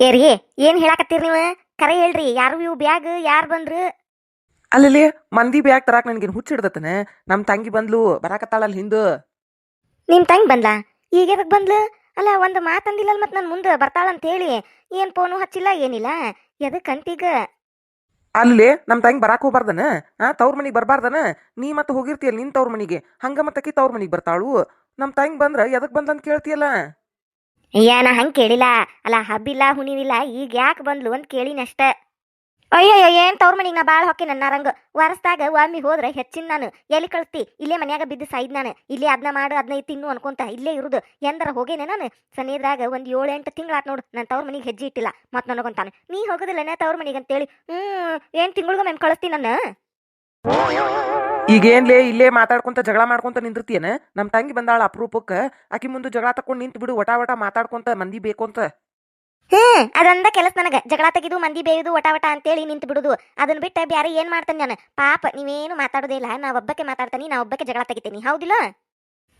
ಏರಿ ಏನ್ ಹೇಳಾಕತ್ತೀರಿ ನೀವು? ಕರೆ ಹೇಳ್ರಿ ಯಾರು ಇವು ಬ್ಯಾಗ್ ಯಾರು ಬಂದ್ರು? ಅಲ್ಲಿ ಮಂದಿ ಬ್ಯಾಗ್ ತರಾಕ್ ನನ್ಗೇನು ಹುಚ್ಚಿಡ್ದತನ ನಮ್ಮ ತಂಗಿ ಬಂದ್ಲು ಬರಾಕತ್ತಾಳಲ್ಲ ಹಿಂದು. ನಿಮ್ ತಂಗಿ ಬಂದ್ಲಾ? ಈಗ ಎದಕ್ ಬಂದ್ಲು? ಅಲ್ಲ ಒಂದು ಮಾತಂದಿಲ್ಲ ಮತ್ ನನ್ ಮುಂದೆ ಬರ್ತಾಳಂತ ಹೇಳಿ ಏನು ಫೋನು ಹಚ್ಚಿಲ್ಲ ಏನಿಲ್ಲ? ಎದಕ್ ಅಂತೀಗ? ಅಲ್ಲಿ ನಮ್ಮ ತಂಗಿ ಬರಾಕ್ ಹೋಗ್ಬಾರ್ದನ? ಆ ತವ್ರ ಮನಿಗೆ ಬರ್ಬಾರ್ದನ? ನೀ ಮತ್ತೆ ಹೋಗಿರ್ತೀಯಲ್ಲ ನಿನ್ ತವ್ರ ಮನಿಗೆ? ಹಂಗ ಮತ್ತಕಿ ತವ್ರ ಮನಿಗೆ ಬರ್ತಾಳು? ನಮ್ಮ ತಂಗಿ ಬಂದ್ರ ಎದಕ್ ಬಂದಂತ ಕೇಳ್ತೀಯಲ್ಲ? ಅಯ್ಯ ನಾ ಹಂಗೆ ಕೇಳಿಲ್ಲ? ಅಲ್ಲ, ಹಬ್ಬಿಲ್ಲ ಹುಣಿವಿಲ್ಲ ಈಗ ಯಾಕೆ ಬಂದ್ಲು ಅಂತ ಕೇಳಿನ ಅಯ್ಯೋ ಏನ್ ತವ್ರ ಮನಿಗೆ ನಾ ಭಾಳ ಹೊಕ್ಕೆ ನನ್ನ ರಂಗ. ವಾರಸ್ದಾಗ ಒಮ್ಮೆ ಹೋದ್ರೆ ಹೆಚ್ಚಿನ ನಾನು. ಎಲ್ಲಿ ಕಳಿಸ್ತಿ ಇಲ್ಲೇ ಮನ್ಯಾಗ ಬಿದ್ದು ಸಾಯ್ದ್ ನಾನು. ಇಲ್ಲೇ ಅದನ್ನ ಮಾಡು ಅದನ್ನ ತಿನ್ನು ಅನ್ಕೊಂತ ಇಲ್ಲೇ ಇರುದು. ಎಂದರ ಹೋಗೇನೆ ನಾನು? ಸನೇದ್ರಾಗ ಒಂದು ಏಳು ಎಂಟು ತಿಂಗಳಾತ್ ನೋಡು. ನಾನು ತವ್ರ ಮನಿಗೆ ಹೆಜ್ಜೆ ಇಟ್ಟಿಲ್ಲ. ಮತ್ತೆ ನನಗೊಂತಾನೆ. ನೀ ಹೋಗುದಿಲ್ಲನೇ ತವ್ರ ಮನಿಗೆ ಅಂತೇಳಿ? ಹ್ಞೂ ಏನು ತಿಂಗಳಿಗೊಮ್ಮೆ ಮೆಮ್ ನಾನು ನನ್ನ? ಈಗೇನ್ಲೇ ಇಲ್ಲೇ ಮಾತಾಡ್ಕೊಂತ ಜಗಳ ಮಾಡ್ಕೊಂತ ನಿಂದಿರ್ತೀಯನ? ನಮ್ಮ ತಂಗಿ ಬಂದಾಳ ಅಪರೂಪಕ್ಕ. ಆಕಿ ಮುಂದೆ ಜಗಳ ತಕೊಂಡ್ ನಿಂತ್ ಬಿಡು, ವಟಾ ವಟ ಮಾತಾಡ್ಕೊಂತ ಮಂದಿ ಬೇಕು ಅಂತ ಹ್ಮ್ ಅದಂದ ಕೆಲಸ ನನಗ. ಜಗಳ ತೆಗಿದು, ಮಂದಿ ಬೇಯುದು, ವಟ ವಟ ಅಂತೇಳಿ ನಿಂತು ಬಿಡುದು. ಅದನ್ನ ಬಿಟ್ಟ ಬ್ಯಾರೆ ಏನ್ ಮಾಡ್ತಾನೆ ನಾನು ಪಾಪ, ನೀವೇನು ಮಾತಾಡೋದೇ ಇಲ್ಲ. ನಾ ಒಬ್ಬಕ್ಕೆ ಮಾತಾಡ್ತಾನಿ ನಾ ಒಬ್ಬಕ್ಕೆ ಜಗಳ ತೆಗಿತೀನಿ. ಹೌದಿಲ್ಲ?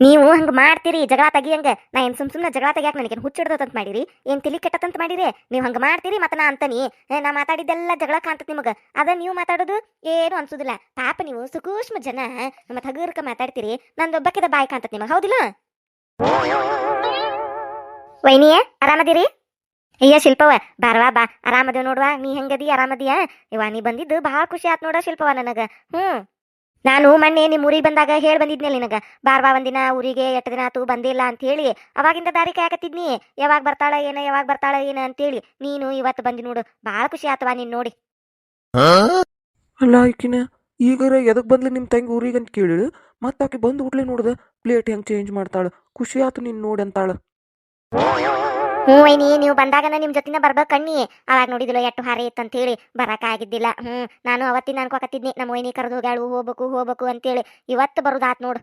ನೀವು ಹಂಗ ಮಾಡ್ತೀರಿ, ಜಗಳ ತೆಗಿಯಂಗೆ ನಾ ಏನ್ ಸುಮ್ ಸುಮ್ನೆ ಜಗಳ ತೆಗಿಯಾಕ ನನಗೆ ಹುಚ್ಚಿಡ್ದದಂತ ಮಾಡಿರಿ? ಏನ್ ತಿಳಿ ಕೆಟ್ಟತಂತ ಮಾಡಿರಿ? ನೀವು ಹಂಗ ಮಾಡ್ತೀರಿ ಮತ್ತ ನಾ ಅಂತನಿ. ನಾ ಮಾತಾಡಿದ್ದೆಲ್ಲ ಜಗಳ ಕಾಣ್ತತ್ ನಿಮಗ. ಅದ ನೀವು ಮಾತಾಡೋದು ಏನು ಅನ್ಸುದಿಲ್ಲ. ಪಾಪ ನೀವು ಸುಕೂಷ್ಮ ಜನ ನಮ್ಮ ಹಗುರ್ಕ ಮಾತಾಡ್ತೀರಿ. ನಂದೊಬ್ಬಕ್ಕಿದ ಬಾಯಿ ಕಾಣ್ತತ್ ನಿಮಗೆ. ಹೌದಿಲ್ಲ? ವೈನಿಯ, ಆರಾಮದಿರಿ? ಅಯ್ಯ ಶಿಲ್ಪವ ಬಾರವಾ, ಬಾ. ಆರಾಮದೇವ್ ನೋಡ್ವಾ. ನೀ ಹೆಂಗದಿ? ಆರಾಮದಿಯಾ? ಇವ ನೀ ಬಂದಿದ್ದು ಭಾಳ ಖುಷಿ ಆತ್ ನೋಡ ಶಿಲ್ಪವ ನನಗ. ಹ್ಮ್. ನಾನು ಮೊನ್ನೆ ನಿಮ್ಮ ಊರಿಗೆ ಬಂದಾಗ ಹೇಳಿ ಬಂದಿದ್ನಲ್ಲ ನಿನಗ. ಬಾರ್ವಾ ಒಂದಿನ ಊರಿಗೆ ಎಷ್ಟು ದಿನ ಆತು ಬಂದಿಲ್ಲ ಅಂತ ಹೇಳಿ. ಅವಾಗಿಂದ ದಾರಿ ಕಾಯಕತ್ತಿದ್ನಿ. ಯಾವಾಗ ಬರ್ತಾಳ ಏನ ಯಾವಾಗ ಬರ್ತಾಳ ಏನ ಅಂತೇಳಿ ನೀನು ಇವತ್ತು ಬಂದಿ ನೋಡು. ಭಾಳ ಖುಷಿ ಆತವಾ ನೀನ್ ನೋಡಿ. ಅಲ್ಲ ಆಕಿನ ಈಗರ ಎದಕ್ ಬಂದ್ಲಿ ನಿಮ್ಮ ತಂಗಿ ಊರಿಗೆ ಅಂತ ಕೇಳಿಳು. ಮತ್ತೆ ಆಕೆ ಬಂದು ಹುಟ್ಲೆ ನೋಡ್ದ. ಪ್ಲೇಟ್ ಹೆಂಗ್ ಚೇಂಜ್ ಮಾಡ್ತಾಳ. ಖುಷಿ ಆತು ನೀನ್ ನೋಡಿ ಅಂತಾಳ. ಹ್ಞೂ ವೈನಿ, ನೀವು ಬಂದಾಗನ ನಿಮ್ ಜೊತಿನ ಬರ್ಬೇಕು ಕಣ್ಣಿ. ಅವಾಗ ನೋಡಿದಿಲ್ಲ ಎಟ್ಟು ಹಾರಿ ಅಂತ ಹೇಳಿ ಬರಕ ಆಗಿದ್ದಿಲ್ಲ ಹ್ಮ್, ನಾನು ಅವತ್ತಿನ ಅನ್ಕೋಕತ್ತಿದ್ನಿ. ನಮ್ಮ ವೈನಿ ಕರೆದು ಹೋಗ್ಯಾಳು. ಹೋಗ್ಬೇಕು ಹೋಗ್ಬೇಕು ಅಂತೇಳಿ. ಇವತ್ತು ಬರುದಾತ್ ನೋಡು.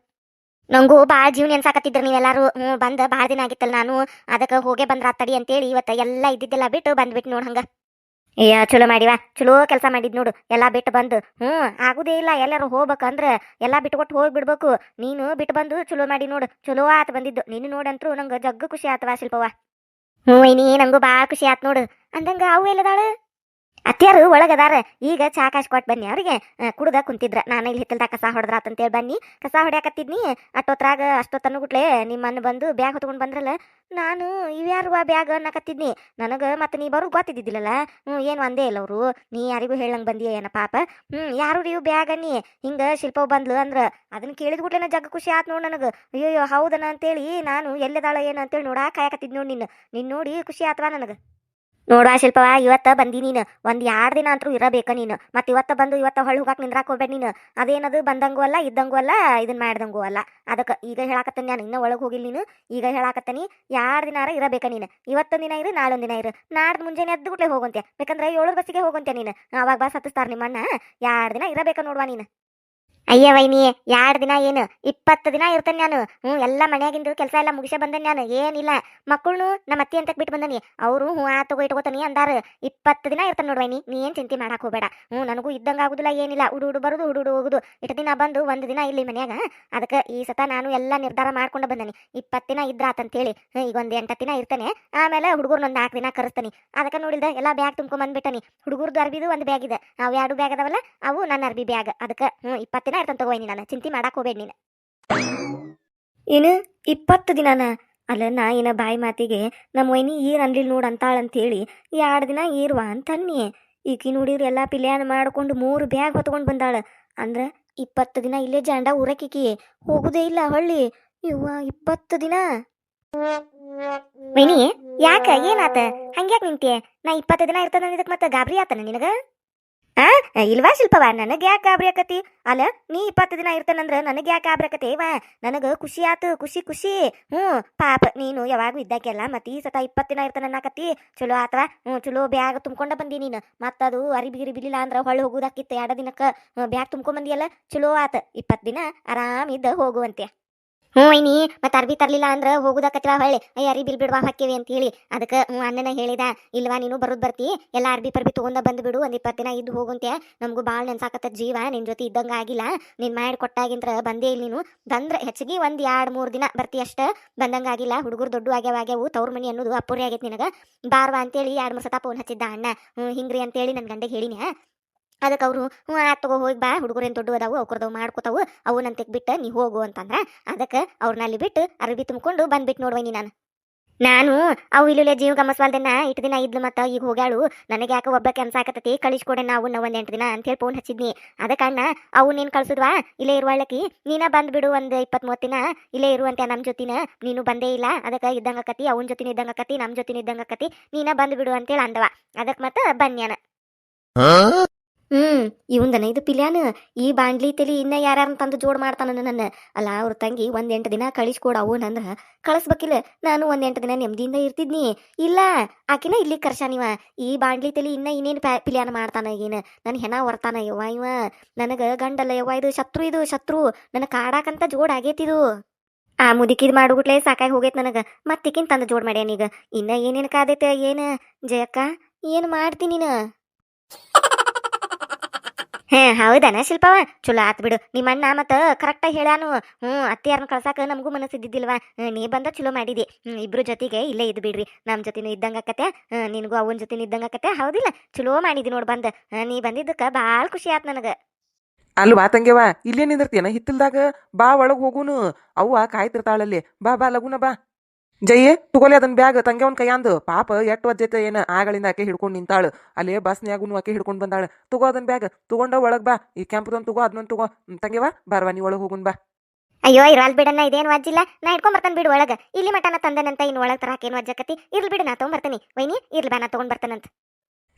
ನಂಗೂ ಭಾಳ ಜೀವನ ಎನ್ಸಾಕತ್ತಿದ್ರು ನೀವೆಲ್ಲರೂ. ಹ್ಞೂ ಬಂದ ಭಾಳ ದಿನ ಆಗಿತ್ತಲ್ಲ ನಾನು. ಅದಕ್ಕೆ ಹೋಗೇ ಬಂದ್ರ ತಡಿ ಅಂತೇಳಿ ಇವತ್ತು ಎಲ್ಲ ಇದ್ದಿದ್ದೆಲ್ಲ ಬಿಟ್ಟು ಬಂದ್ಬಿಟ್ಟು ನೋಡು ಹಂಗ. ಅಯ್ಯ ಚಲೋ ಮಾಡಿವ. ಚಲೋ ಕೆಲಸ ಮಾಡಿದ್ ನೋಡು. ಎಲ್ಲ ಬಿಟ್ಟು ಬಂದು. ಹ್ಞೂ ಆಗುದೇ ಇಲ್ಲ. ಎಲ್ಲರೂ ಹೋಗ್ಬೇಕಂದ್ರೆ ಎಲ್ಲ ಬಿಟ್ಕೊಟ್ಟು ಹೋಗಿ ಬಿಡ್ಬೇಕು ನೀನು ಬಿಟ್ಟು ಬಂದು ಚಲೋ ಮಾಡಿ ನೋಡು. ಚಲೋ ಆತ ಬಂದಿದ್ದು. ನೀನು ನೋಡಂತ್ರು ನಂಗೆ ಜಗ್ಗ ಖುಷಿ ಆತವಾ ಶಿಲ್ಪವ್ವ. ಹ್ಞೂ ನಂಗೂ ಭಾಳ ಖುಷಿ ಆತ್ ನೋಡು. ಅಂದಂಗ ಅವು ಎಲ್ಲದಾಳ? ಅತ್ಯಾರು ಒಳಗದಾರ. ಈಗ ಚಾ ಕಾಶ್ ಕೊಟ್ಟು ಬನ್ನಿ ಅವ್ರಿಗೆ. ಕುಡ್ದ ಕುಂತಿದ್ರ. ನಾನು ಇಲ್ಲಿ ಹಿತ್ತಲ್ದಾಗ ಕಸ ಹೊಡೆದ್ರಾತಂತೇಳಿ ಬನ್ನಿ. ಕಸ ಹೊಡ್ಯಾಕತ್ತಿದ್ನಿ. ಅಷ್ಟೊತ್ರಾಗ ಅಷ್ಟೊತ್ತನ್ನು ಗುಟ್ಲೆ ನಿಮ್ಮನ್ನು ಬಂದು ಬ್ಯಾಗ್ ಹೊತ್ಕೊಂಡು ಬಂದ್ರಲ್ಲ, ನಾನು ಇವ್ಯಾರುವ ಬ್ಯಾಗ್ ಅನ್ನಕತ್ತಿದ್ನಿ. ನನಗೆ ಮತ್ತೆ ನೀ ಬರು ಗೊತ್ತಿದ್ದಿದ್ದಿಲ್ಲಲ್ಲ. ಹ್ಞೂ ಏನು ಒಂದೇ ಇಲ್ಲ ಅವರು. ನೀ ಯಾರಿಗೂ ಹೇಳಂಗೆ ಬಂದಿಯ ಏನ ಪಾಪ? ಹ್ಞೂ ಯಾರು ಇವು ಬ್ಯಾಗ್ ನೀ? ಹಿಂಗೆ ಶಿಲ್ಪ ಬಂದ್ಲು ಅಂದ್ರೆ ಅದನ್ನ ಕೇಳಿದ ಗುಟ್ಲೆನ ಜಗ್ ಖುಷಿ ಆತ್ ನೋಡಿ ನನಗೆ. ಅಯ್ಯೋ ಹೌದನ ಅಂತೇಳಿ ನಾನು ಎಲ್ಲದಾಳ ಏನು ಅಂತೇಳಿ ನೋಡಾಕ ಕಾಯಕತ್ತಿದ್ ನೋಡಿ ನಿನ್ನ. ನಿನ್ನ ನೋಡಿ ಖುಷಿ ಆತ್ವಾ ನನಗೆ? ನೋಡುವ ಶಿಲ್ಪವ ಇವತ್ತ ಬಂದಿ ನೀನು. ಒಂದ್ ಎರಡು ದಿನ ಅಂತೂ ಇರಬೇಕ ನೀನು. ಮತ್ತೆ ಇವತ್ತ ಬಂದು ಇವತ್ತ ಹೊಳ್ಳಿ ಹೋಗಾಕ ನಿಂದ್ರಾಕ್ ಹೋಗ್ಬೇಡ ನೀನು. ಅದೇನದು ಬಂದಂಗೂ ಅಲ್ಲ, ಇದ್ದಂಗೂ ಅಲ್ಲ, ಇದನ್ ಮಾಡ್ದಂಗೂ ಅಲ್ಲ. ಅದಕ್ಕೆ ಈಗ ಹೇಳಾಕತ್ತೀನಿ ನಾನು, ಇನ್ನೂ ಒಳಗೆ ಹೋಗಿಲ್ಲ ನೀನು. ಈಗ ಹೇಳಾಕತ್ತೀನಿ ಎರಡು ದಿನಾರ ಇರಬೇಕ ನೀನು. ಇವತ್ತೊಂದು ದಿನ ಇರು, ನಾಳೊಂದ್ ದಿನ ಇರು. ನಾಡ್ದು ಮುಂಜಾನೆ ಎದ್ದು ಗುಟ್ಲೆ ಹೋಗಂತೆ ಬೇಕಂದ್ರೆ ಏಳು ಬಸ್ಸಿಗೆ ಹೋಗಂತೆ ನೀನು. ಅವಾಗ ಬಸ್ ಹತ್ತಿಸ್ತಾರ ನಿಮ್ಮಣ್ಣ. ಎರಡು ದಿನ ಇರಬೇಕ ನೋಡುವ ನೀನು. ಅಯ್ಯ ವೈನಿ ಎರಡು ದಿನ ಏನು? ಇಪ್ಪತ್ತು ದಿನ ಇರ್ತೇನೆ ನಾನು. ಹ್ಞೂ ಎಲ್ಲ ಮನೆಯಾಗಿಂದು ಕೆಲಸ ಎಲ್ಲ ಮುಗಿಸೇ ಬಂದೇನೆ ನಾನು. ಏನಿಲ್ಲ. ಮಕ್ಕಳನ್ನು ನಮ್ಮ ಅತ್ತಿ ಅಂತ ಬಿಟ್ಟು ಬಂದನಿ. ಅವರು ಹ್ಞೂ ಆ ತಗೋ ಇಟ್ಕೋತಾನೆ ಅಂದಾರ. ಇಪ್ಪತ್ತು ದಿನ ಇರ್ತಾನೆ ನೋಡ್ವೈನಿ ನೀ ಏನು ಚಿಂತೆ ಮಾಡಕ್ಕೆ ಹೋಗಬೇಡ. ಹ್ಞೂ ನನಗೂ ಇದ್ದಂಗೆ ಆಗುದಿಲ್ಲ, ಏನಿಲ್ಲ. ಹುಡು ಹುಡು ಬರುದು ಹುಡು ಹೋಗುದು. ಇಟ್ಟು ದಿನ ಬಂದು ಒಂದು ದಿನ ಇಲ್ಲಿ ಮನ್ಯಾಗ. ಅದಕ್ಕೆ ಈ ಸತ ನಾನು ಎಲ್ಲ ನಿರ್ಧಾರ ಮಾಡ್ಕೊಂಡು ಬಂದನಿ. ಇಪ್ಪತ್ತು ದಿನ ಇದ್ರಾತಂತೇಳಿ. ಈಗ ಒಂದು ಎಂಟು ದಿನ ಇರ್ತೇನೆ. ಆಮೇಲೆ ಹುಡುಗರ್ನ ಒಂದು ನಾಲ್ಕು ದಿನ ಕರೆಸ್ತಾನೆ. ಅದಕ್ಕೆ ನೋಡಿದ ಎಲ್ಲ ಬ್ಯಾಗ್ ತುಂಬ್ಕೊಂಡ್ ಬಂದ್ಬಿಟ್ಟನಿ. ಹುಡುಗರ್ದು ಅರ್ಬಿದು ಒಂದು ಬ್ಯಾಗ್ ಇದೆ. ಅವು ಎರಡು ಬ್ಯಾಗ್ ಅದಾವಲ್ಲ, ಅವು ನನ್ನ ಅರ್ಬಿ ಬ್ಯಾಗ್. ಅದಕ್ಕೆ ಹ್ಞೂ ಇಪ್ಪತ್ತು ದಿನ ಇರ್ತಂತ ನೀನು ನಾನು. ಚಿಂತೆ ಮಾಡಕ್ ಹೋಗ್ಬೇಡ ನೀನು. ಏನು? ಇಪ್ಪತ್ತು ದಿನನ? ಅಲ್ಲ, ನಾ ಏನ ಬಾಯಿ ಮಾತಿಗೆ, ನಮ್ಮ ವೈನಿ ಏನು ಅನ್ಲಿಲ್ಲ ನೋಡು ಅಂತಾಳಂತೇಳಿ ಎರಡು ದಿನ ಏರುವ ಅಂತನ್ನಿ ಈಕಿ ನೋಡಿದ್ರೆ ಎಲ್ಲ ಪಿಲ್ಯಾನ್ ಮಾಡ್ಕೊಂಡು ಮೂರು ಬ್ಯಾಗ್ ಹೊತ್ಕೊಂಡು ಬಂದಾಳ. ಅಂದ್ರೆ ಇಪ್ಪತ್ತು ದಿನ ಇಲ್ಲೇ ಜಾಂಡ ಊರಕ್ಕಿಕಿ ಹೋಗುದೇ ಇಲ್ಲ ಹಳ್ಳಿ. ಇವ್ವ ಇಪ್ಪತ್ತು ದಿನ? ವೈನಿ, ಯಾಕ? ಏನಾತ? ಹಂಗ್ಯಾಕ್ ನಿಂತೆ ನಾ ಇಪ್ಪತ್ತು ದಿನ ಇರ್ತದ ಅಂದಿದ್ದಕ್ಕೆ ಮತ್ತೆ ಗಾಬರಿ ಆತನ ನಿನಗ? ಆ? ಇಲ್ವಾ ಶಿಲ್ಪವ ನನಗೆ ಯಾಕೆ ಗಾಬರಿ ಆಕತಿ ಅಲ್ಲ, ನೀ ಇಪ್ಪತ್ತು ದಿನ ಇರ್ತಾನಂದ್ರ ನನಗೆ ಯಾಕೆ ಗಾಬರಿ ಆಕತಿ ವಾ, ನನಗೆ ಖುಷಿ ಆತು, ಖುಷಿ ಖುಷಿ. ಹ್ಞೂ, ಪಾಪ, ನೀನು ಯಾವಾಗೂ ಇದ್ದಾಕೆಲ್ಲ ಮತ್ತೆ ಈ ಸತ ಇಪ್ಪತ್ತು ದಿನ ಇರ್ತಾನ ಅನ್ನಕತ್ತಿ. ಚಲೋ ಆತವ? ಹ್ಞೂ, ಚಲೋ ಬ್ಯಾಗ್ ತುಂಬ್ಕೊಂಡ ಬಂದಿ ನೀನು. ಮತ್ತದು ಅದು ಗಿರಿ ಬಿಲಿಲ್ಲ ಅಂದ್ರೆ ಹೊಳ್ಳಿ ಹೋಗುದಾಕಿತ್ತು ಎರಡು ದಿನಕ್ಕೆ. ಬ್ಯಾಗ್ ತುಂಬ್ಕೊಂಡ್ ಬಂದಿಯಲ್ಲ? ಚಲೋ ಆತ. ಇಪ್ಪತ್ತು ದಿನ ಆರಾಮ್ ಇದ್ದ ಹೋಗುವಂತೆ. ಹ್ಞೂ ಐನಿ ಮತ್ತೆ ಅರ್ಬಿ ತರ್ಲಿಲ್ಲ ಅಂದ್ರ ಹೋಗುದಕತ್ವ ಹೊಳ್ಳಿ. ಅಯ್ಯ ಅರಿ ಬಿಲ್ ಬಿಡ್ವಾ ಹಾಕಿವಿ ಅಂತ ಹೇಳಿ. ಅದಕ್ಕೆ ಹ್ಞೂ ಅಣ್ಣನ ಹೇಳಿದ, ಇಲ್ವಾ ನೀನು ಬರೋದ್ ಬರ್ತಿ? ಎಲ್ಲ ಅರ್ಬಿ ಪರ್ಬಿ ತಗೊಂಡ ಬಂದು ಬಿಡು, ಒಂದ್ ಇಪ್ಪತ್ತು ದಿನ ಇದ್ದು ಹೋಗುಂತೆ ನಮಗೂ ಭಾಳ ನೆನ್ಸಾಕತ್ತ ಜೀವ, ನಿನ್ ಜೊತೆ ಇದ್ದಂಗ ಆಗಿಲ್ಲ. ನೀನು ಮಾಡಿ ಕೊಟ್ಟಾಗಿಂದ್ರ ಬಂದೇ ಇಲ್ಲಿ ನೀನು. ಬಂದ್ರೆ ಹೆಚ್ಚಿಗೆ ಒಂದ್ ಎರಡ್ ಮೂರ್ ದಿನ ಬರ್ತಿ ಅಷ್ಟ. ಬಂದಂಗ ಆಗಿಲ್ಲ, ಹುಡುಗರು ದೊಡ್ಡ ಆಗ್ಯಾವ ಆಗ್ಯಾವು, ತವ್ರ ಮನಿ ಅನ್ನೋದು ಅಪ್ಪುರಿ ಆಗೈತೆ ನಿನಗ. ಬಾರ್ವಾ ಅಂತೇಳಿ ಎರಡು ಮೂರು ಸತ ಫೋನ್ ಹಚ್ಚಿದ್ದ ಅಣ್ಣ. ಹ್ಞೂ ಹಿಂಗ್ರಿ ಅಂತೇಳಿ ನನ್ನ ಗಂಡಗೆ ಹೇಳಿನ ಅದಕ್ಕೆ ಅವರು, ಹ್ಞೂ ಆ ತಗೋ, ಹೋಗಿ ಬಾ, ಹುಡುಗರೇನು ದೊಡ್ಡ ಅದಾವು ಅವ್ರದವು ಮಾಡ್ಕೋತಾವು, ಅವು ನನ್ನ ಬಿಟ್ಟು, ನೀ ಹೋಗು ಅಂತಂದ್ರೆ, ಅದಕ್ಕೆ ಅವ್ರನ್ನ ಅಲ್ಲಿ ಬಿಟ್ಟು ಅರಬಿ ತುಂಬಿಕೊಂಡು ಬಂದ್ಬಿಟ್ಟು ನೋಡ್ವೈನಿ ನಾನು. ನಾನು, ಅವು ಇಲ್ಲೇ ಜೀವ ಗಮಸ್ವಾಲ್ದನ್ನ ಇಟ್ಟು ದಿನ ಇದ್ಲು ಮತ್ತ ಈಗ ಹೋಗ್ಯಾಳು, ನನಗೆ ಯಾಕೆ ಕೆಲಸ ಅನ್ಸಾಕತ್ತತಿ ಕಳಿಸ್ಕೊಡೆ ನಾವು ನಾವು ಒಂದೆಂಟು ಎಂಟು ದಿನ ಅಂತೇಳಿ ಫೋನ್ ಹಚ್ಚಿದ್ನಿ. ಅದಕ್ಕೆ ಅಣ್ಣ, ಅವು ನೀನು ಕಳ್ಸಿದ್ವಾ? ಇಲ್ಲೇ ಇರುವಳಕಿ ನೀನ ಬಂದ್ಬಿಡು ಒಂದು ಇಪ್ಪತ್ತ್ ಮೂವತ್ತು ದಿನ, ಇಲ್ಲೇ ಇರುವಂತೆ ನಮ್ಮ ಜೊತಿನ, ನೀನು ಬಂದೇ ಇಲ್ಲ, ಅದಕ್ಕೆ ಇದ್ದಂಗಕತಿ ಅವನ ಜೊತಿನ ಇದ್ದಂಗಕತಿ ನಮ್ಮ ಜೊತಿನ ಇದ್ದಂಗಕತಿ ನೀನ ಬಂದ್ಬಿಡು ಅಂತೇಳಿ ಅಂದವ. ಅದಕ್ಕೆ ಮತ್ತೆ ಬನ್ಯಾನ ಹ್ಮ್, ಇವಂದನ ಇದು ಪಿಲ್ಯಾನ. ಈ ಬಾಂಡ್ಲಿ ತಲಿ ಇನ್ನ ಯಾರ್ಯಾರನ್ನ ತಂದು ಜೋಡ್ ಮಾಡ್ತಾನ ನನ್ನ ಅಲ್ಲ, ಅವ್ರ ತಂಗಿ ಒಂದ್ ಎಂಟು ದಿನ ಕಳಿಸ್ಕೊಡ ಅವನಂದ್ರ ಕಳಿಸ್ಬೇಕಿಲ್ಲ. ನಾನು ಒಂದ್ ಎಂಟು ದಿನ ನೆಮ್ಮದಿಯಿಂದ ಇರ್ತಿದ್ನಿ. ಇಲ್ಲ, ಆಕಿನ ಇಲ್ಲಿ ಕರ್ಶಾನಿವ ಈ ಬಾಂಡ್ಲಿ ತಲಿ ಇನ್ನ ಇನ್ನೇನು ಪಿಲ್ಯಾನ ಮಾಡ್ತಾನ ಈಗಿನ. ನನ್ ಹೆಣ ಹೊರ್ತಾನ ಯವ್ವ ಇವ. ನನಗ ಗಂಡಲ್ಲ ಯವ್ವ, ಇದು ಶತ್ರು ಇದು ಶತ್ರು. ನನ್ನ ಕಾಡಾಕಂತ ಜೋಡ್ ಆಗೇತಿದು. ಆ ಮುದುಕಿದ್ ಮಾಡುಗುಟ್ಲೆ ಸಾಕಾಗಿ ಹೋಗೈತ್ ನನಗ. ಮತ್ತಿಕಿನ್ ತಂದು ಜೋಡ್ ಮಾಡ್ಯಾನೀಗ ಇನ್ನ ಏನೇನ್ ಕಾದೈತೆ, ಏನ? ಜಯಕ್ಕ, ಏನ್ ಮಾಡ್ತೀನಿ ನೀನು? ಹೇ ಹೌದನ ಶಿಲ್ಪವ ಚಲೋ ಆತ್ ಬಿಡು. ನಿಮ್ಮ ಅಣ್ಣ ಮತ್ತ ಕರೆಕ್ಟಾಗಿ ಹೇಳ್ಯಾನು. ಹ್ಞೂ ಅತ್ತಿಯಾರನ್ನ ಕಳ್ಸಾಕ ನಮಗೂ ಮನಸ್ಸಿದ್ದಿಲ್ವಾ ಹ್ಮ್, ನೀ ಬಂದ ಚಲೋ ಮಾಡಿದಿ. ಇಬ್ರು ಜೊತೆಗೆ ಇಲ್ಲೇ ಇದ್ದು ಬಿಡ್ರಿ. ನಮ್ಮ ಜೊತೆನೂ ಇದ್ದಂಗಕತೆ ನಿನಗೂ ಅವನ ಜೊತೆ ಆಕತೆ ಹೌದಿಲ್ಲ? ಚಲೋ ಮಾಡಿದಿ ನೋಡ್ ಬಂದ. ನೀ ಬಂದಿದ್ದಕ್ಕ ಭಾಳ ಖುಷಿ ಆತ್ ನನಗ. ಅಲ್ವಾ ತಂಗ್ಯವ ಇಲ್ಲೇ ನಿಂದಿರ್ತೀಯನ ಹಿತ್ತಲ್ದಾಗ? ಬಾ ಒಳಗ್ ಹೋಗುನು. ಅವ್ವ ಕಾಯ್ತಿರ್ತಾಳಲ್ಲಿ. ಬಾ ಬಾ ಲಗುನ ಬಾ. ಜಯ್ಯ ತಗೊಲೆ ಅದನ್ ಬ್ಯಾಗ್ ತಂಗ್ಯವನ್ ಕೈಯಾಂದು ಪಾಪ ಎಟ್ ವಜ್ಜೈತೆ ಏನ ಆಗಳಿಂದ ಆಕೆ ಹಿಡ್ಕೊಂಡ್ ನಿಂತಾಳು. ಅಲ್ಲೇ ಬಸ್ನ್ಯಾಗುನು ಆಕೆ ಹಿಡ್ಕೊಂಡ್ ಬಂದಾಳ. ತಗೋ ಅದನ್ ಬ್ಯಾಗ್ ತಗೊಂಡ ಒಳಗ್ ಬಾ. ಈ ಕೆಂಪದೊಂದ್ ತಗೋ ಅದನ್ನೊಂದು ತಗೋ. ಹ್ಮ್, ತಂಗ್ಯವ ಬಾರ್ವಾ ನೀ ಒಳಗ್ ಹೋಗುನ್ ಬಾ. ಅಯ್ಯೋ ಇರಲ್ ಬಿಡಣ್ಣ ಇದೇನು ವಜ್ಜಿಲ್ಲ ನಾ ಇಟ್ಕೊಂಡ್ ಬರ್ತಾನೆ ಬಿಡು ಒಳಗ. ಇಲ್ಲಿ ಮಟನ ತಂದನಂತ ಇನ್ ಒಳಗ್ ತರಾಕ ಏನು ವಜ್ಜಕತಿ ಇರ್ಲಿ ಬಿಡು ನಾ ತಗೊಂಡ್ ವೈನಿ ಇರ್ಲಿ ಬಾ ನಾ ತಗೊಂಡ್ ಬರ್ತಾನಂತ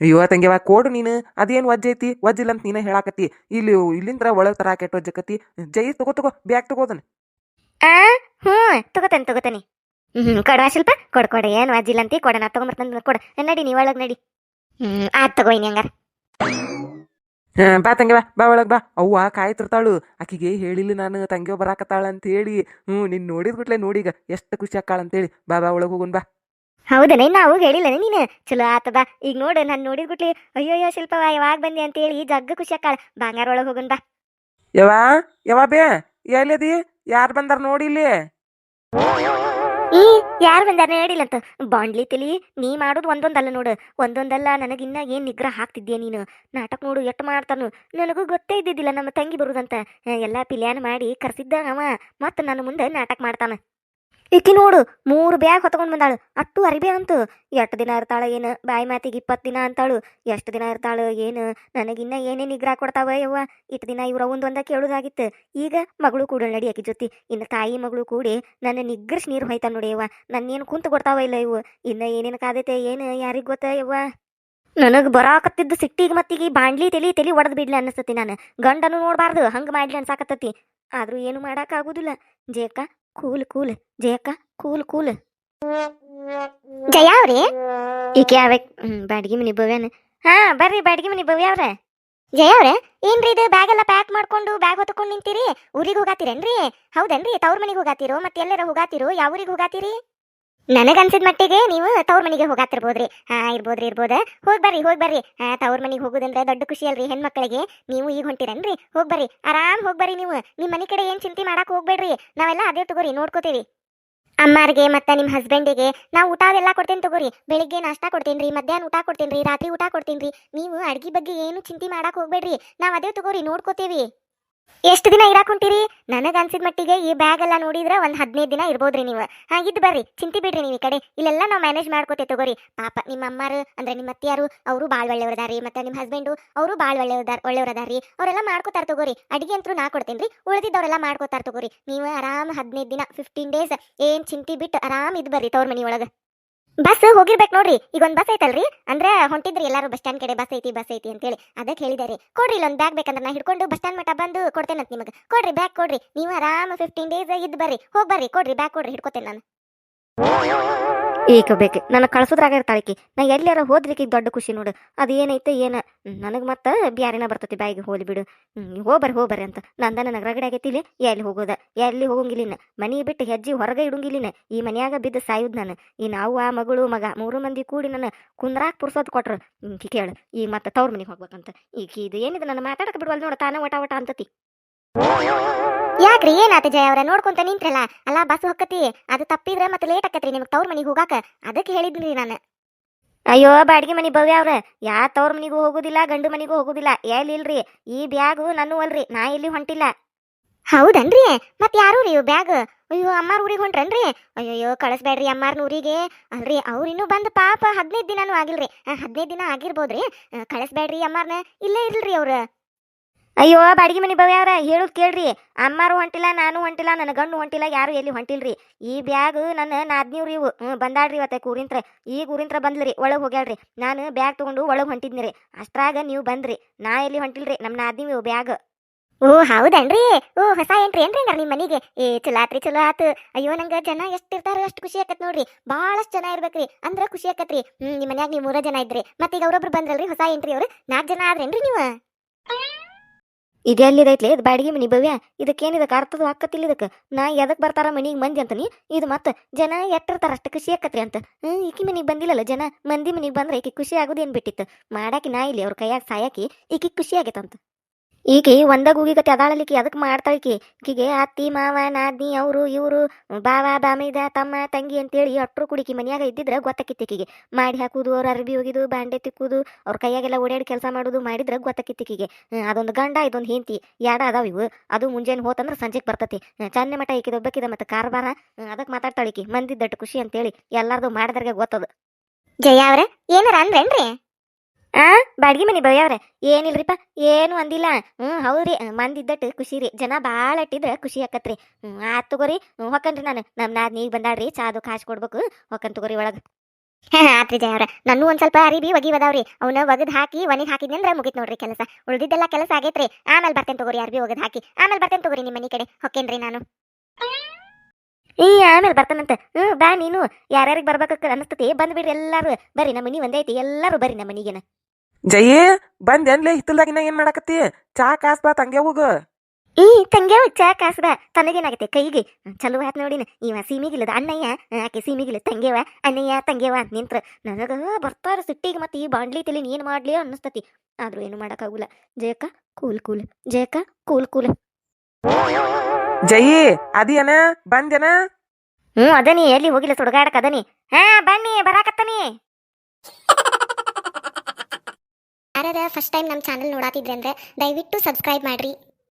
ಅಯ್ಯೋ ತಂಗೆವ ಕೋಡು ನೀನು. ಅದೇನ್ ವಜ್ಜೈತಿ ವಜ್ಜಿಲ್ಲ ಅಂತ ನೀನೇ ಹೇಳಾಕತಿ ಇಲ್ಲಿ ಇಲ್ಲಿಂದ್ರ ಒಳಗ್ ತರಾಕ ಎಟ್ ವಜ್ಜಕತಿ ಜೈ ತಗೋ ತಗೋ ಬ್ಯಾಗ್ ತಗೋದನ್ ಆ ಹ್ಞೂ ತಗೋತಾನೆ ತಗೋತಾನೆ. ಹ್ಮ್ ಕೊಡುವ ಶಿಲ್ಪ ಕೊಡ್ ಕೊಡ ಏನು ಅಜ್ಜಿಲ್ಲ ಅಂತ ಕೊಡ ನಾ ಕೊಡು. ಕೊಡ ನಡಿ ನೀ ಒಳಗ್ ನಡಿ. ಹ್ಮ್ ಆತ್ ತಗೋಯ್ನಿ ಹಂಗಾರ. ಹಾ, ಬಾ ತಂಗಿ ಬಾ ಬಾ ಒಳಗ್ ಬಾ. ಅವ್ವ ಕಾಯ್ತಿರ್ತಾಳು ಆಕಿಗೆ ಹೇಳಿಲ್ಲ ನಾನು ತಂಗಿ ಬರಾಕತ್ತಾಳ ಅಂತ ಹೇಳಿ ಹ್ಞೂ ನಿನ್ ನೋಡಿದ್ ಬಿಟ್ಲೆ ನೋಡೀಗ ಎಷ್ಟು ಖುಷಿ ಆಕ್ಕಾಳ ಅಂತೇಳಿ. ಬಾ ಬಾ ಒಳಗ್ ಹೋಗುನ್ ಬಾ. ಹೌದನೇ ನಾವು ಹೇಳಿಲ್ಲ ನೀನು. ಚಲೋ ಆತದ ಈಗ ನೋಡು ನಾನು ನೋಡಿದ್ ಗುಟ್ಲಿ ಅಯ್ಯೋ ಅಯ್ಯೋ ಶಿಲ್ಪವ ಯಾವಾಗ ಬಂದೆ ಅಂತೇಳಿ ಜಗ್ಗ ಖುಷಿ ಆಕ್ಕಾಳ ಬಂಗಾರ ಒಳಗ್ ಹೋಗುನ್ ಬಾ. ಯವಾ ಯವಾ ಬೇ ಎಲ್ಲದಿ? ಯಾರ್ ಬಂದಾರ ನೋಡಿ ಇಲ್ಲಿ? ಈ, ಯಾರು ಬಂದಾರ ಹೇಳಿಲ್ಲ ಅಂತ ಬಾಂಡ್ಲಿ ತಿಳಿ, ನೀ ಮಾಡೋದು ಒಂದೊಂದಲ್ಲ ನೋಡು. ಒಂದೊಂದಲ್ಲ ನನಗಿನ್ನ ಏನ್ ನಿಗ್ರಹ ಹಾಕ್ತಿದ್ಯಾ ನೀನು? ನಾಟಕ ನೋಡು ಎಟ್ಟು ಮಾಡ್ತಾನು. ನನಗೂ ಗೊತ್ತೇ ಇದ್ದಿದ್ದಿಲ್ಲ ನಮ್ಮ ತಂಗಿ ಬರುದಂತ. ಎಲ್ಲಾ ಪಿಲ್ಯಾನ್ ಮಾಡಿ ಕರ್ಸಿದ್ದ ಅವ. ಮತ್ತ ನನ್ನ ಮುಂದೆ ನಾಟಕ ಮಾಡ್ತಾನ. ಈಕಿ ನೋಡು, ಮೂರು ಬ್ಯಾಗ್ ಹೊತ್ಕೊಂಡು ಬಂದಾಳು. ಅಟ್ಟು ಅರಿಬೆ ಅಂತು. ಎಷ್ಟು ದಿನ ಇರ್ತಾಳೆ ಏನು? ಬಾಯಿ ಮಾತಿಗೆ ಇಪ್ಪತ್ತು ದಿನ ಅಂತಾಳು. ಎಷ್ಟು ದಿನ ಇರ್ತಾಳು ಏನು? ನನಗಿನ್ನ ಏನೇನು ನಿಗ್ರಹ ಕೊಡ್ತಾವ ಯವ್ವ? ಇಟ್ಟು ದಿನ ಇವ್ರ ಒಂದ ಕೇಳುದಾಗಿತ್ತು. ಈಗ ಮಗಳು ಕೂಡ ನಡಿ ಆಕಿ ಜೊತೆ. ಇನ್ನು ತಾಯಿ ಮಗಳು ಕೂಡಿ ನನ್ನ ನಿಗ್ರಸ್ ನೀರು ಹೋಯ್ತಾನ ನೋಡಿ ಯವ್ವ. ನನ್ನೇನು ಕುಂತು ಕೊಡ್ತಾವ ಇಲ್ಲ ಇವು? ಇನ್ನ ಏನೇನು ಕಾದೈತೆ, ಏನು ಯಾರಿಗ್ ಗೊತ್ತ ಯವ್ವ? ನನಗೆ ಬರಾಕತ್ತಿದ್ದ ಸಿಟ್ಟಿಗೆ ಮತ್ತಿಗೆ ಬಾಂಡ್ಲಿ ತೆಲಿ ತೆಲಿ ಒಡೆದು ಬಿಡ್ಲಿ ಅನಿಸ್ತತಿ ನಾನು. ಗಂಡನು ನೋಡಬಾರ್ದು, ಹಂಗೆ ಮಾಡ್ಲಿ ಅನ್ಸಾಕತ್ತತಿ. ಆದ್ರೂ ಏನು ಮಾಡೋಕ್ಕಾಗೋದಿಲ್ಲ ಜಯಕ್ಕ cool cool, Jayakka, cool cool. Jaya ಅವ್ರಿ? ಈಕೆ ಯಾವ ಬಾಡಿಗೆ ಮನಿ ಭವ್ಯನ. ಹಾ, ಬರ್ರಿ ಬ್ಯಾಡ್ಗಿ ಮನಿ ಭವ್ಯ ಅವ್ರ. ಜಯ ಅವ್ರೆ, ಏನ್ರಿ ಇದು? ಬ್ಯಾಗ್ ಎಲ್ಲ ಪ್ಯಾಕ್ ಮಾಡ್ಕೊಂಡು, ಬ್ಯಾಗ್ ಹೊತ್ಕೊಂಡು ನಿಂತೀರಿ? ಊರಿಗೆ ಹೋಗಾತಿರೇನ್ರಿ? ಹೌದೇನ್ರಿ? ತವ್ರ ಮನಿಗೆ ಹೋಗಾತಿರೋ? ಮತ್ತೆ ಎಲ್ಲರ ಹೋಗಾತಿರೋ? ಯಾವ ಊರಿಗೆ ಹೋಗಾತಿರಿ? ನನಗನ್ಸಿದ ಮಟ್ಟಿಗೆ ನೀವು ತವ್ರ ಮನೆಗೆ ಹೋಗಾತಿರ್ಬೋದ್ರಿ. ಹಾ, ಇರ್ಬೋದ್ರಿ, ಇರ್ಬೋದ. ಹೋಗ್ ಬರ್ರಿ ಹೋಗ್ ಬರ್ರಿ. ತವ್ರ ಮನೆಗೆ ಹೋಗುದಂದ್ರೆ ದೊಡ್ಡ ಖುಷಿ ಅಲ್ರಿ ಹೆಣ್ಮಕ್ಳಿಗೆ. ನೀವು ಈಗ ಹೊಂಟಿರನ್ರಿ? ಹೋಗ್ ಬರ್ರಿ. ಆರಾಮ್ ಹೋಗ್ ಬರ್ರಿ ನೀವು. ನಿಮ್ಮ ಮನೆ ಕಡೆ ಏನ್ ಚಿಂತೆ ಮಾಡಕ್ ಹೋಗ್ಬೇಡ್ರಿ. ನಾವೆಲ್ಲ ಅದೇ ತಗೋರಿ, ನೋಡ್ಕೋತೀವಿ. ಅಮ್ಮಾರ್ಗೆ ಮತ್ತೆ ನಿಮ್ಮ ಹಸ್ಬೆಂಡಿಗೆ ನಾವು ಊಟ ಅದೆಲ್ಲ ಕೊಡ್ತೇನೆ ತಗೋರಿ. ಬೆಳಿಗ್ಗೆ ನಾಷ್ಟಾ ಕೊಡ್ತೇನ್ರಿ, ಮಧ್ಯಾಹ್ನ ಊಟ ಕೊಡ್ತೇನ್ರಿ, ರಾತ್ರಿ ಊಟ ಕೊಡ್ತೇನ್ರಿ. ನೀವು ಅಡ್ಗಿ ಬಗ್ಗೆ ಏನು ಚಿಂತೆ ಮಾಡಕ್ ಹೋಗ್ಬೇಡ್ರಿ. ನಾವ್ ಅದೇ ತಗೋರಿ, ನೋಡ್ಕೋತೀವಿ. ಎಷ್ಟು ದಿನ ಇರಾಕ್ ಹೊಂಟಿರಿ? ನನಗ ಅನ್ಸಿದ ಮಟ್ಟಿಗೆ ಈ ಬ್ಯಾಗ್ ಎಲ್ಲ ನೋಡಿದ್ರೆ ಒಂದ್ ಹದಿನೈದು ದಿನ ಇರ್ಬೋದ್ರಿ ನೀವು. ಹಾಗಿದ್ದು ಬರ್ರಿ, ಚಿಂತೆ ಬಿಡ್ರಿ ನೀವು ಈ ಕಡೆ. ಇಲ್ಲೆಲ್ಲ ನಾವು ಮ್ಯಾನೇಜ್ ಮಾಡ್ಕೋತೇ ತಗೋರಿ. ಪಾಪ, ನಿಮ್ಮ ಅಮ್ಮಾರು, ಅಂದ್ರೆ ನಿಮ್ಮ ಅತ್ತಿಯಾರು, ಅವರು ಭಾಳ ಒಳ್ಳೆಯವ್ರದಾರಿ ಮತ್ತೆ ನಿಮ್ಮ ಹಸ್ಬೆಂಡು ಅವರು ಭಾಳ ಒಳ್ಳೆಯವ್ರದಾರ ಒಳ್ಳೆಯವ್ರದಾರಿ ಅವರೆಲ್ಲ ಮಾಡ್ಕೋತಾರ ತಗೋರಿ. ಅಡಿಗೆ ಅಂತೂ ನಾ ಕೊಡ್ತೇನ್ರಿ. ಉಳಿದಿದ್ದವರೆಲ್ಲ ಮಾಡ್ಕೋತಾರ ತಗೋರಿ. ನೀವು ಆರಾಮ್ ಹದಿನೈದು ದಿನ ಫಿಫ್ಟೀನ್ ಡೇಸ್ ಏನ್ ಚಿಂತಿ ಬಿಟ್ಟು ಆರಾಮ್ ಇದ್ ಬರ್ರಿ ತವ್ರ ಮನೆ ಒಳಗ ಬಸ್ ಹೋಗಿರ್ಬೇಕು ನೋಡ್ರಿ. ಈಗ ಒಂದ್ ಬಸ್ ಐತಲ್ರಿ? ಅಂದ್ರೆ ಹೊಂಟಿದ್ರಿ ಎಲ್ಲಾರು ಬಸ್ ಸ್ಟ್ಯಾಂಡ್ ಕಡೆ, ಬಸ್ ಐತಿ ಬಸ್ ಐತಿ ಅಂತೇಳಿ. ಅದಕ್ಕೆ ಹೇಳಿದಾರೆ. ಕೊಡ್ರಿ ಇಲ್ಲೊಂದ್ ಬ್ಯಾಗ್ ಬೇಕಂದ್ರೆ ನಾ ಹಿಡ್ಕೊಂಡು ಬಸ್ ಸ್ಟ್ಯಾಂಡ್ ಮಟ್ಟ ಬಂದು ಕೊಡ್ತೇನಂತ ನಿಮಗೆ. ಕೊಡ್ರಿ ಬ್ಯಾಗ್ ಕೊಡ್ರಿ. ನೀವು ಆರಾಮ್ ಫಿಫ್ಟೀನ್ ಡೇಸ್ ಇದ್ ಬರ್ರಿ. ಹೋಗ್ ಬರ್ರಿ. ಕೊಡ್ರಿ ಬ್ಯಾಗ್ ಕೊಡ್ರಿ. ಹಿಡ್ಕೋತೇನೆ ನಾನು. ಈಗ ಬೇಕು? ನನಗೆ ಕಳ್ಸೋದ್ರಾಗ ಇರ್ತಾಳಿಕಿ. ನಾ ಎಲ್ಲಾರ ಹೋದ್ರಿಕಿ ದೊಡ್ಡ ಖುಷಿ ನೋಡು. ಅದು ಏನೈತೆ ಏನ? ನನಗೆ ಮತ್ತೆ ಬ್ಯಾರಿನ ಬರ್ತೈತಿ ಬಾಯಿಗೆ ಹೋಲಿ ಬಿಡು. ಹ್ಞೂ ಹೋಗ್ಬರ್ರಿ ಹೋಗ್ಬರ್ರಿ ಅಂತ. ನಂದ ನನಗೆ ರಗಡೆ ಇಲ್ಲಿ. ಎಲ್ಲಿ ಹೋಗೋದ? ಎಲ್ಲಿ ಹೋಗಂಗಿಲ್ಲಿನ ಮನಿ ಬಿಟ್ಟು ಹೆಜ್ಜೆ ಹೊರಗೆ ಇಡಂಗಿಲ್ಲಿನ ಈ ಮನ್ಯಾಗ ಬಿದ್ದು ಸಾಯುದ್ ನಾನು. ಈ ನಾವು ಆ ಮಗಳು, ಮಗ ಮೂರು ಮಂದಿ ಕೂಡಿ ನನ್ನ ಕುಂದ್ರಾಕ್ ಪುರ್ಸೋದ್ ಕೊಟ್ರು. ಕೇಳು. ಈಗ ಮತ್ತೆ ತವ್ರ ಮನೆಗೆ ಹೋಗ್ಬೇಕಂತ. ಈಗ ಇದು ಏನಿದೆ? ನನ್ನ ಮಾತಾಡಕ್ಕೆ ಬಿಡುವಲ್ ನೋಡು. ತಾನೇ ಒಟ ಒಟ ಅಂತತಿ. ಯಾಕ್ರಿ? ಏನಾತ ಜಯ ಅವ್ರ? ನೋಡ್ಕೊಂತ ನಿಂತ್ರಲ್ಲ. ಅಲ್ಲ ಬಸ್ ಹೊಕ್ಕತಿ. ಅದು ತಪ್ಪಿದ್ರೆ ಮತ್ತೆ ಲೇಟ್ ಆಕತ್ರಿ ನಿಮ್ಗೆ ತವ್ರ ಮನೆಗೆ ಹೋಗಾಕ. ಅದಕ್ಕೆ ಹೇಳಿದ್ನಿ ನಾನು. ಅಯ್ಯೋ ಬಾಡಿಗೆ ಮನಿ ಭವ್ಯ ಅವ್ರ. ಯಾ ತವ್ರ ಮನಿಗೂ ಹೋಗುದಿಲ್ಲ ಗಂಡು ಮನಿಗೂ ಹೋಗುದಿಲ್ಲ. ಎಲ್ಲಿ ಇಲ್ರಿ? ಈ ಬ್ಯಾಗು ನನ್ನ ಅಲ್ರಿ. ನಾ ಇಲ್ಲಿ ಹೊಂಟಿಲ್ಲ. ಹೌದನ್ರಿ? ಮತ್ ಯಾರು ರೀ ಬ್ಯಾಗ್? ಅಯ್ಯೋ ಅಮ್ಮಾರ್ ಊರಿಗೆ ಹೊಂಟ್ರನ್ರಿ? ಅಯ್ಯಯ್ಯೋ ಕಳಿಸ್ಬೇಡ್ರಿ ಅಮ್ಮಾರ್ನ ಊರಿಗೆ. ಅಲ್ರಿ ಅವ್ರು ಇನ್ನೂ ಬಂದು ಪಾಪ ಹದಿನೈದು ದಿನಾನು ಆಗಿಲ್ರಿ. ಹದಿನೈದು ದಿನ ಆಗಿರ್ಬೋದ್ರಿ. ಕಳಿಸ್ಬೇಡ್ರಿ ಅಮ್ಮಾರ್ನ. ಇಲ್ಲೇ ಇಲ್ರಿ ಅವ್ರ. ಅಯ್ಯೋ, ಬಾಡಿಗೆ ಮನೆ ಅವ್ರ ಹೇಳುದ್ ಕೇಳ್ರಿ. ಅಮ್ಮಾರು ಹೊಂಟಿಲ್ಲ, ನಾನು ಹೊಂಟಿಲ್ಲ, ನನ್ನ ಗಂಡು ಹೊಂಟಿಲ್ಲ, ಯಾರು ಎಲ್ಲಿ ಹೊಂಟಿಲ್ರಿ? ಈ ಬ್ಯಾಗ್ ನನ್ನ ನಾದ್ನಿವ್ರಿ ಇವು. ಹ್ಞೂ ಬಂದಾಡ್ರಿ ಇವತ್ತೆ ಕೂರಿಂತ್ರ ಈಗ ಊರಿಂತ್ರ ಬಂದ್ರಿ ಒಳಗೆ ಹೋಗ್ಯಾಳ್ರಿ. ನಾನು ಬ್ಯಾಗ್ ತೊಗೊಂಡು ಒಳಗೆ ಹೊಂಟಿದ್ನಿ ರೀ. ಅಷ್ಟ್ರಾಗ ನೀವು ಬಂದ್ರಿ. ನಾ ಎಲ್ಲಿ ಹೊಂಟಿಲ್ರಿ? ನಮ್ಮ ನಾದ್ನಿವ್ ಇವು ಬ್ಯಾಗ್. ಓ, ಹೌದನ್ರಿ? ಓ, ಹೊಸ ಎಂಟ್ರಿ ಏನ್ರಿ ಹಂಗಾರ ನಿಮ್ಮ ಮನೆಗೆ? ಏ, ಚಲೋ ಆತ್ರಿ, ಚಲೋ ಆತು. ಅಯ್ಯೋ, ನಂಗ ಜನ ಎಷ್ಟು ಇರ್ತಾರ ಅಷ್ಟ್ ಖುಷಿ ಆಕತ್ ನೋಡ್ರಿ. ಭಾಳಷ್ಟು ಜನ ಇರ್ಬೇಕ್ರಿ. ಅಂದ್ರ ಖುಷಿ ಆಕತ್ರಿ ಹ್ಮ್ ನಿಮ್ಮ ಮನ್ಯಾಗ ನೀವು ಮೂರ ಜನ ಇದ್ರಿ. ಮತ್ತೆ ಈಗ ಅವ್ರೊಬ್ರು ಬಂದ್ರಲ್ರಿ, ಹೊಸ ಎಂಟ್ರಿ ಅವ್ರು? ನಾಲ್ಕು ಜನ ಆದ್ರೇನ್ರಿ ನೀವು? ಇದೆಲ್ಲಿದೈತ್ಲಿ ಇದು ಬಾಡಿಗೆ ಮನಿ ಭವ್ಯ. ಇದಕ್ಕೇನಿದ ಅರ್ಥದ ಹಾಕತ್ತಿಲ್ಲ ಇದಕ್ಕೆ. ನಾ ಎದಕ್ ಬರ್ತಾರ ಮನಿಗೆ ಮಂದಿ ಅಂತಾನಿ? ಇದು ಮತ್ತೆ ಜನ ಎಟ್ಟಿರ್ತಾರ ಅಷ್ಟು ಖುಷಿ ಆಕತ್ರಿ ಅಂತ. ಹ್ಮ್, ಈಕಿ ಮನಿಗೆ ಬಂದಿಲ್ಲಲ್ಲ ಜನ? ಮಂದಿ ಮನಿಗೆ ಬಂದ್ರೆ ಈಕಿ ಖುಷಿ ಆಗೋದೇನ್ ಬಿಟ್ಟಿತ್ತು? ಮಾಡಾಕಿ ನಾ ಇಲ್ಲಿ ಅವ್ರ ಕೈಯಾಗ ಸಾಯಾಕಿ ಈಕಿ ಖುಷಿ ಆಗೈತಂತ. ಈಕಿ ಒಂದಾಗ ಕತೆ ಅದಾಳಲಿಕ್ಕಿ ಅದಕ್ಕೆ ಮಾಡ್ತಾಳಿಕಿ ಈಕಿಗೆ ಅತ್ತಿ ಮಾವ ನಾದ್ನಿ ಅವರು ಇವರು ಬಾವ ಬಾಮಿದ ತಮ್ಮ ತಂಗಿ ಅಂತೇಳಿ ಅಟ್ರು ಕುಡಿಕಿ ಮನ್ಯಾಗ ಇದ್ದಿದ್ರೆ ಗೊತ್ತಕ್ಕಿತ್ತು ಈಕಿಗೆ. ಮಾಡಿ ಹಾಕುದು ಅವ್ರ ಅರ್ಬಿ ಹೋಗಿದು ಬಾಂಡೆ ತಿಕ್ಕುದು ಅವ್ರ ಕೈಯಾಗೆಲ್ಲ ಓಡಾಡಿ ಕೆಲಸ ಮಾಡೋದು ಮಾಡಿದ್ರೆ ಹ್ಮ್, ಅದೊಂದು ಗಂಡ ಇದೊಂದು ಹೆಂತಿ ಯಾಡ ಅದಾವ ಇವು. ಅದು ಮುಂಜಾನೆ ಹೋತಂದ್ರೆ ಸಂಜೆಗೆ ಬರ್ತತಿ. ಚನ್ನೆ ಮಠ ಈಕಿದ ಒಬ್ಬಕ್ಕಿದ ಮತ್ತೆ ಕಾರ್ಬಾರ. ಅದಕ್ಕೆ ಮಾತಾಡ್ತಾಳಿಕಿ ಮಂದಿದ್ದಟ್ಟು ಖುಷಿ ಅಂತೇಳಿ ಎಲ್ಲಾರ್ದು ಮಾಡಿದ್ರಿಗೆ ಗೊತ್ತದ. ಜಯ ಅವ್ರ ಏನಾರ ಅಂದ್ರೇನ್ರಿ? ಆ? ಬಾಡ್ಗಿ ಮನಿ ಬಯ್ಯವ್ರೆ ಏನಿಲ್ರಿಪ್ಪ ಏನು ಅಂದಿಲ್ಲ. ಹ್ಞೂ ಹೌದ್ರಿ. ಮಂದಿದ್ದಟ್ಟು ಖುಷಿ ರೀ ಜನ ಭಾಳ ಇಟ್ಟಿದ್ರೆ ಖುಷಿ ಆಕತ್ರಿ. ಹ್ಞೂ ಆತ್ ತಗೋರಿ. ಹೊಕ್ಕನ್ರಿ ನಾನು. ನಮ್ಮ ನಾದ್ ಈಗ ಬಂದಾಳ್ರಿ. ಚಾದು ಕಾಸು ಕೊಡ್ಬೇಕು. ಹೊಕ್ಕನ್ ತಗೋರಿ ಒಳಗೆ. ಹಾ ಆತ್ರಿ ಜಯ ಅವ್ರ. ನಾನು ಒಂದ್ ಸ್ವಲ್ಪ ಅರಿಬಿ ಒಗಿ ಬದಾವ್ರಿ ಅವನ್ನ ಒಗದ್ ಹಾಕಿ ಒನಿಗ್ ಹಾಕಿದ್ನಂದ್ರ ಮುಗಿತ್ ನೋಡ್ರಿ ಕೆಲಸ. ಉಳ್ದಿದ್ದೆಲ್ಲ ಕೆಲಸ ಆಗೈತ್ರಿ. ಆಮೇಲೆ ಬರ್ತೇನೆ ತಗೋರಿ ಅರ್ಬಿ ಒಗದ್ ಹಾಕಿ. ಆಮೇಲೆ ಬರ್ತೇನೆ ತಗೋರಿ ನಿಮ್ಮ ಮನಿ ಕಡೆ. ಹೊಕ್ಕೇನ್ರಿ ನಾನು. ಈ ಆಮೇಲೆ ಬರ್ತಾನಂತ. ಹ್ಞೂ ಬಾ ನೀನು. ಯಾರ್ಯಾರಿಗೆ ಬರ್ಬೇಕ ಅನಸ್ತತಿ ಬಂದ್ಬಿಡ್ರಿ ಎಲ್ಲಾರು. ಬರ್ರಿ ನಮ್ಮ ಮನಿ ಒಂದೇ ಐತಿ ಎಲ್ಲಾರು ಬರ್ರಿ ನಮ್ಮ ಮನಿಗೆನ. ಬಂದ್ ಬಂದೇನ್ಲೇ ಹಿತ್ತಲ್ದಾಗಿನ ಏನ್ ಮಾಡಾಕತ್ತಿ? ಚಾ ಕಾಸ್ ಬಾ ತಂಗೆ ಹೋಗ. ಈ ತಂಗ್ಯಾವ ಚಾ ಕಾಸ್ದ ತನಗೇನಾಗತ್ತೆ? ಕೈಗೆ. ಚಲೋ ಆತ್ ನೋಡಿನ. ಇವ ಸೀಮಿಗಿಲ್ಲದ ಅಣ್ಣಯ್ಯ. ಆಕೆ ಸೀಮಿಗಿಲ್ಲ ತಂಗ್ಯಾವ. ಅಣ್ಣಯ್ಯ ತಂಗ್ಯವ ಅಂತ ನಿಂತ್ರ. ನನಗ ಬರ್ತಾರ ಸಿಟ್ಟಿಗೆ ಮತ್ತೆ ಈ ಬಾಂಡ್ಲಿ ತಲೆ ಏನ್ ಮಾಡ್ಲಿ ಅನ್ನಿಸ್ತತಿ. ಆದ್ರೂ ಏನು ಮಾಡಕ್ಕಾಗುಲ್ಲ. ಜಯಕ್ಕ cool cool. Jayakka cool cool. ಜಯ್ಯಿ ಅದೇನ ಬಂದೇನ ಹ್ಮ್ ಅದನಿ ಎಲ್ಲಿ ಹೋಗಿಲ್ಲ ಸುಡಗಾಡಕ್ ಅದನಿ ಹಾ ಬನ್ನಿ ಬರಾಕತ್ತನಿ ಯಾರದ ಫಸ್ಟ್ ಟೈಮ್ ನಮ್ಮ ಚಾನಲ್ ನೋಡಾತಿದ್ರೆ ಅಂದ್ರೆ ದಯವಿಟ್ಟು ಸಬ್ಸ್ಕ್ರೈಬ್ ಮಾಡ್ರಿ.